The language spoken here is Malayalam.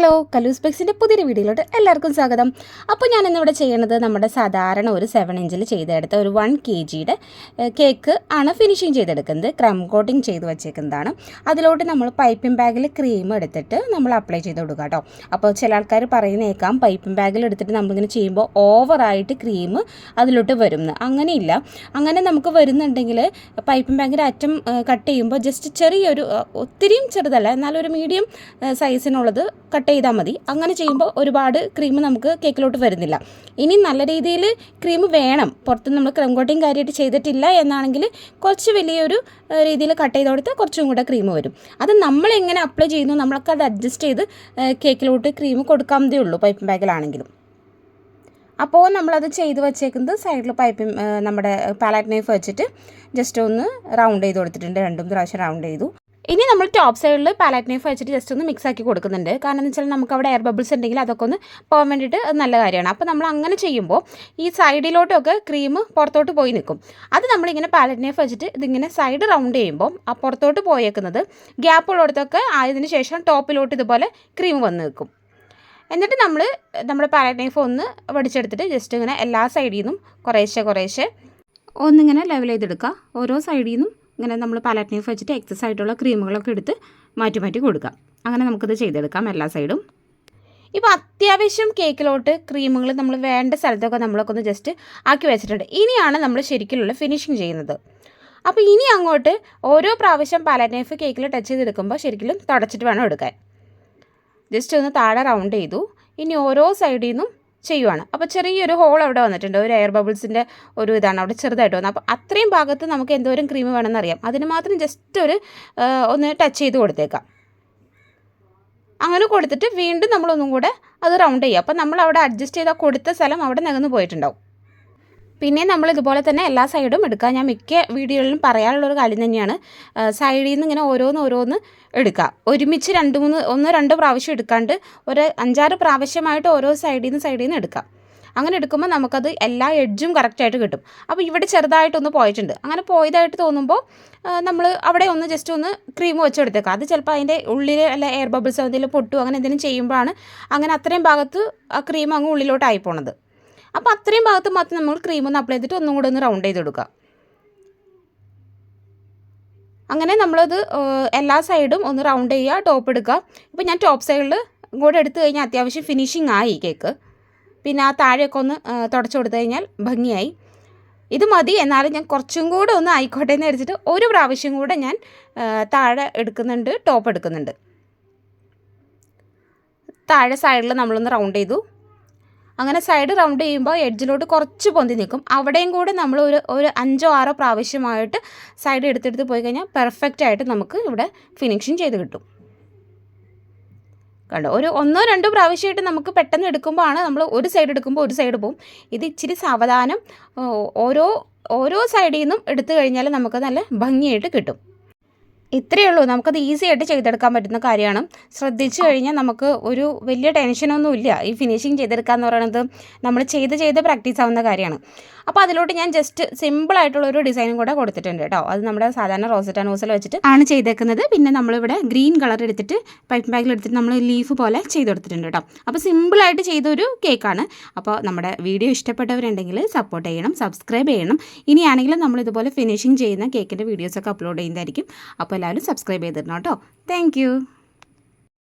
ഹലോ കലൂസ് ബെക്സിന്റെ പുതിയൊരു വീഡിയോയിലോട്ട് എല്ലാവർക്കും സ്വാഗതം. അപ്പോൾ ഞാൻ ഇന്നിവിടെ ചെയ്യുന്നത് നമ്മുടെ സാധാരണ ഒരു സെവൻ ഇഞ്ചിൽ ചെയ്തെടുത്ത ഒരു വൺ കെ ജിയുടെ കേക്ക് ആണ് ഫിനിഷിങ് ചെയ്തെടുക്കുന്നത്. ക്രം കോട്ടിങ് ചെയ്ത് വെച്ചേക്കുന്നതാണ്. അതിലോട്ട് നമ്മൾ പൈപ്പിംഗ് ബാഗിൽ ക്രീം എടുത്തിട്ട് നമ്മൾ അപ്ലൈ ചെയ്ത് കൊടുക്കുക കേട്ടോ. അപ്പോൾ ചില ആൾക്കാർ പറയുന്നേക്കാം പൈപ്പിംഗ് ബാഗിൽ എടുത്തിട്ട് നമ്മളിങ്ങനെ ചെയ്യുമ്പോൾ ഓവറായിട്ട് ക്രീം അതിലോട്ട് വരും അങ്ങനെയില്ല. അങ്ങനെ നമുക്ക് വരുന്നുണ്ടെങ്കിൽ പൈപ്പിംഗ് ബാഗിന്റെ അറ്റം കട്ട് ചെയ്യുമ്പോൾ ജസ്റ്റ് ചെറിയൊരു ഒത്തിരിയും ചെറുതല്ല എന്നാലും ഒരു മീഡിയം സൈസിനുള്ളത് കട്ട് ചെയ്താൽ മതി. അങ്ങനെ ചെയ്യുമ്പോൾ ഒരുപാട് ക്രീം നമുക്ക് കേക്കിലോട്ട് വരുന്നില്ല. ഇനി നല്ല രീതിയിൽ ക്രീം വേണം. പുറത്ത് നമ്മൾ ക്രം കോട്ടിങ് കാര്യമായിട്ട് ചെയ്തിട്ടില്ല എന്നാണെങ്കിൽ കുറച്ച് വലിയൊരു രീതിയിൽ കട്ട് ചെയ്ത് കൊടുത്താൽ കുറച്ചും കൂടെ ക്രീം വരും. അത് നമ്മൾ എങ്ങനെ അപ്ലൈ ചെയ്യുന്നു നമ്മളൊക്കെ അത് അഡ്ജസ്റ്റ് ചെയ്ത് കേക്കിലോട്ട് ക്രീം കൊടുക്കാമതേ ഉള്ളൂ പൈപ്പിംഗ് ബാഗിലാണെങ്കിലും അപ്പോൾ നമ്മളത് ചെയ്ത് വെച്ചേക്കുന്നത് സൈഡിൽ പൈപ്പ് നമ്മുടെ പാലറ്റ് നൈഫ് വെച്ചിട്ട് ജസ്റ്റ് ഒന്ന് റൗണ്ട് ചെയ്ത് കൊടുത്തിട്ടുണ്ട്. രണ്ടും പ്രാവശ്യം റൗണ്ട് ചെയ്തു. ഇനി നമ്മൾ ടോപ്പ് സൈഡിൽ പാലറ്റ് നൈഫ് വെച്ചിട്ട് ജസ്റ്റ് ഒന്ന് മിക്സ് ആക്കി കൊടുക്കുന്നുണ്ട്. കാരണം എന്ന് വെച്ചാൽ നമുക്ക് അവിടെ എയർ ബബിൾസ് ഉണ്ടെങ്കിൽ അതൊക്കെ ഒന്ന് പോകാൻ വേണ്ടിയിട്ട് നല്ല കാര്യമാണ്. അപ്പോൾ നമ്മൾ അങ്ങനെ ചെയ്യുമ്പോൾ ഈ സൈഡിലോട്ടൊക്കെ ക്രീം പുറത്തോട്ട് പോയി നിൽക്കും. അത് നമ്മളിങ്ങനെ പാലറ്റ് നൈഫ് വെച്ചിട്ട് ഇതിങ്ങനെ സൈഡ് റൗണ്ട് ചെയ്യുമ്പോൾ ആ പുറത്തോട്ട് പോയേക്കുന്നത് ഗ്യാപ്പ് ഉള്ളിടത്തൊക്കെ ആയതിനു ശേഷം ടോപ്പിലോട്ട് ഇതുപോലെ ക്രീം വന്ന് നിൽക്കും. എന്നിട്ട് നമ്മൾ നമ്മുടെ പാലറ്റ് നൈഫ് ഒന്ന് വടിച്ചെടുത്തിട്ട് ജസ്റ്റ് ഇങ്ങനെ എല്ലാ സൈഡിൽ നിന്നും കുറേശ്ശെ കുറേശ്ശെ ഒന്നിങ്ങനെ ലെവൽ ചെയ്തെടുക്കുക. ഓരോ സൈഡിൽ നിന്നും ഇങ്ങനെ നമ്മൾ പാലറ്റ് നൈഫ് വെച്ചിട്ട് എക്സസ് ആയിട്ടുള്ള ക്രീമുകളൊക്കെ എടുത്ത് മാറ്റി മാറ്റി കൊടുക്കാം. അങ്ങനെ നമുക്കിത് ചെയ്തെടുക്കാം എല്ലാ സൈഡും ഇപ്പോൾ അത്യാവശ്യം കേക്കിലോട്ട് ക്രീമുകൾ നമ്മൾ വേണ്ട സ്ഥലത്തൊക്കെ നമ്മളൊക്കെ ഒന്ന് ജസ്റ്റ് ആക്കി വെച്ചിട്ടുണ്ട്. ഇനിയാണ് നമ്മൾ ശരിക്കുള്ള ഫിനിഷിങ് ചെയ്യുന്നത്. അപ്പോൾ ഇനി അങ്ങോട്ട് ഓരോ പ്രാവശ്യം പാലറ്റ് നൈഫ് കേക്കിൽ ടച്ച് ചെയ്തെടുക്കുമ്പോൾ ശരിക്കും തുടച്ചിട്ട് വേണം എടുക്കാൻ. ജസ്റ്റ് ഒന്ന് താഴെ റൗണ്ട് ചെയ്തു. ഇനി ഓരോ സൈഡിൽ നിന്നും ചെയ്യുവാണ്. അപ്പോൾ ചെറിയൊരു ഹോൾ അവിടെ വന്നിട്ടുണ്ട്. ഒരു എയർ ബബിൾസിന്റെ ഒരു ഇതാണ് അവിടെ ചെറുതായിട്ട് വന്നത്. അപ്പോൾ അത്രയും ഭാഗത്ത് നമുക്ക് എന്തോരം ക്രീം വേണമെന്ന് അറിയാം അതിന് മാത്രം ജസ്റ്റ് ഒരു ഒന്ന് ടച്ച് ചെയ്ത് കൊടുത്തേക്കാം. അങ്ങനെ കൊടുത്തിട്ട് വീണ്ടും നമ്മളൊന്നും കൂടെ അത് റൗണ്ട് ചെയ്യുക അപ്പോൾ നമ്മൾ അവിടെ അഡ്ജസ്റ്റ് ചെയ്താൽ കൊടുത്ത സ്ഥലം അവിടെ നികന്ന് പോയിട്ടുണ്ടാവും. പിന്നെ നമ്മൾ ഇതുപോലെ തന്നെ എല്ലാ സൈഡും എടുക്കുക. ഞാൻ മിക്ക വീഡിയോകളിലും പറയാനുള്ളൊരു കാര്യം തന്നെയാണ്. സൈഡിൽ നിന്ന് ഇങ്ങനെ ഓരോന്ന് ഓരോന്ന് എടുക്കുക. ഒരുമിച്ച് രണ്ട് മൂന്ന് ഒന്ന് രണ്ട് പ്രാവശ്യം എടുക്കാണ്ട് ഒരു അഞ്ചാറ് പ്രാവശ്യമായിട്ട് ഓരോ സൈഡിൽ നിന്ന് സൈഡിൽ നിന്ന് എടുക്കാം അങ്ങനെ എടുക്കുമ്പോൾ നമുക്കത് എല്ലാ എഡ്ജും കറക്റ്റായിട്ട് കിട്ടും. അപ്പോൾ ഇവിടെ ചെറുതായിട്ടൊന്ന് പോയിട്ടുണ്ട്. അങ്ങനെ പോയതായിട്ട് തോന്നുമ്പോൾ നമ്മൾ അവിടെ ഒന്ന് ജസ്റ്റ് ഒന്ന് ക്രീം വെച്ചെടുത്തേക്കാം അത് ചിലപ്പോൾ അതിന്റെ ഉള്ളിൽ അല്ല എയർ ബബിൾസ് എന്തെങ്കിലും പൊട്ടും അങ്ങനെ എന്തെങ്കിലും ചെയ്യുമ്പോഴാണ് അങ്ങനെ അത്രയും ഭാഗത്ത് ആ ക്രീം അങ്ങ് ഉള്ളിലോട്ടായി പോണത്. അപ്പോൾ അത്രയും ഭാഗത്ത് മാത്രം നമ്മൾ ക്രീം ഒന്ന് അപ്ലൈ ചെയ്തിട്ട് ഒന്നും കൂടെ ഒന്ന് റൗണ്ട് ചെയ്തെടുക്കുക അങ്ങനെ നമ്മളത് എല്ലാ സൈഡും ഒന്ന് റൗണ്ട് ചെയ്യുക ടോപ്പ് എടുക്കുക. ഇപ്പോൾ ഞാൻ ടോപ്പ് സൈഡിൽ കൂടെ എടുത്തു കഴിഞ്ഞാൽ അത്യാവശ്യം ഫിനിഷിങ് ആയി കേക്ക് പിന്നെ ആ താഴെയൊക്കെ ഒന്ന് തുടച്ചു കൊടുത്തു കഴിഞ്ഞാൽ ഭംഗിയായി. ഇത് മതി എന്നാലും ഞാൻ കുറച്ചും കൂടെ ഒന്ന് ആയിക്കോട്ടെ എന്ന് വെച്ചിട്ട് ഒരു പ്രാവശ്യം കൂടെ ഞാൻ താഴെ എടുക്കുന്നുണ്ട് ടോപ്പ് എടുക്കുന്നുണ്ട്. താഴെ സൈഡിൽ നമ്മളൊന്ന് റൗണ്ട് ചെയ്തു. അങ്ങനെ സൈഡ് റൗണ്ട് ചെയ്യുമ്പോൾ എഡ്ജിലോട്ട് കുറച്ച് പൊന്തി നിൽക്കും അവിടെയും കൂടെ നമ്മൾ ഒരു ഒരു അഞ്ചോ ആറോ പ്രാവശ്യമായിട്ട് സൈഡ് എടുത്തെടുത്ത് പോയി കഴിഞ്ഞാൽ പെർഫെക്റ്റ് ആയിട്ട് നമുക്ക് ഇവിടെ ഫിനിഷിങ് ചെയ്ത് കിട്ടും. കണ്ടോ? ഒരു ഒന്നോ രണ്ടോ പ്രാവശ്യമായിട്ട് നമുക്ക് പെട്ടെന്ന് എടുക്കുമ്പോൾ ആണ് നമ്മൾ ഒരു സൈഡ് എടുക്കുമ്പോൾ ഒരു സൈഡ് പോകും ഇത് ഇച്ചിരി സാവധാനം ഓരോ ഓരോ സൈഡിൽ നിന്നും എടുത്തു കഴിഞ്ഞാൽ നമുക്ക് നല്ല ഭംഗിയായിട്ട് കിട്ടും. ഇത്രയേ ഉള്ളൂ. നമുക്കത് ഈസി ആയിട്ട് ചെയ്തെടുക്കാൻ പറ്റുന്ന കാര്യമാണ്. ശ്രദ്ധിച്ചു കഴിഞ്ഞാൽ നമുക്ക് ഒരു വലിയ ടെൻഷനൊന്നും ഇല്ല. ഈ ഫിനിഷിങ് ചെയ്തെടുക്കുക എന്ന് പറയുന്നത് നമ്മൾ ചെയ്ത് ചെയ്ത് പ്രാക്ടീസ് ആവുന്ന കാര്യമാണ്. അപ്പോൾ അതിലോട്ട് ഞാൻ ജസ്റ്റ് സിമ്പിൾ ആയിട്ടുള്ള ഒരു ഡിസൈനും കൂടെ കൊടുത്തിട്ടുണ്ട് കേട്ടോ. അത് നമ്മുടെ സാധാരണ റോസറ്റ നോസിൽ വെച്ചിട്ട് ആണ് ചെയ്തേക്കുന്നത്. പിന്നെ നമ്മളിവിടെ ഗ്രീൻ കളർ എടുത്തിട്ട് പൈപ്പ് ബാഗിൽ എടുത്തിട്ട് നമ്മൾ ലീഫ് പോലെ ചെയ്ത് കൊടുത്തിട്ടുണ്ട് കേട്ടോ. അപ്പോൾ സിമ്പിളായിട്ട് ചെയ്തൊരു കേക്കാണ് അപ്പോൾ നമ്മുടെ വീഡിയോ ഇഷ്ടപ്പെട്ടവരുണ്ടെങ്കിൽ സപ്പോർട്ട് ചെയ്യണം സബ്സ്ക്രൈബ് ചെയ്യണം. ഇനിയാണെങ്കിലും നമ്മൾ ഇതുപോലെ ഫിനിഷിങ് ചെയ്യുന്ന കേക്കിന്റെ വീഡിയോസൊക്കെ അപ്ലോഡ് ചെയ്യുന്നതായിരിക്കും. അപ്പോൾ എല്ലാവരും സബ്സ്ക്രൈബ് ചെയ്തിടണം കേട്ടോ. താങ്ക്